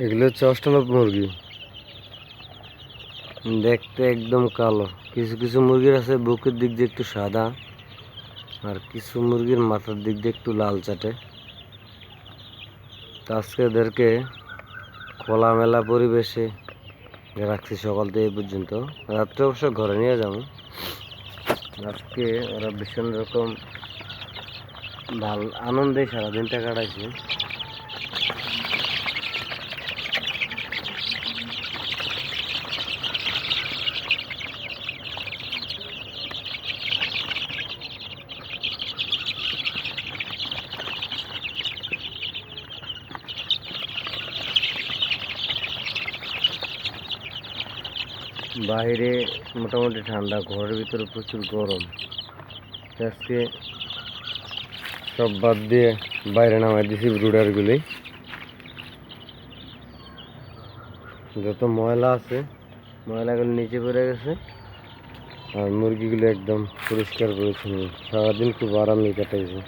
এগুলো হচ্ছে অষ্টলভ মুরগি। দেখতে একদম কালো। কিছু কিছু মুরগির আছে বুকের দিক দিয়ে একটু সাদা, আর কিছু মুরগির মাথার দিক দিয়ে একটু লাল চাটে। আজকে এদেরকে খোলামেলা পরিবেশে রাখছি সকাল থেকে এই পর্যন্ত। রাত্রে অবশ্য ঘরে নিয়ে যাব। আজকে ওরা ভীষণ রকম ভালো আনন্দে সারাদিনটা কাটাইছে। বাইরে মোটামুটি ঠান্ডা, ঘরের ভিতরে প্রচুর গরম। আজকে সব বাদ দিয়ে বাইরে নামাই দিছি ব্রুডারগুলি যত ময়লা আছে, ময়লাগুলো নিচে পড়ে গেছে আর মুরগিগুলো একদম পরিষ্কার পরিচ্ছন্ন। সারাদিন খুব আরামে কাটাইছে।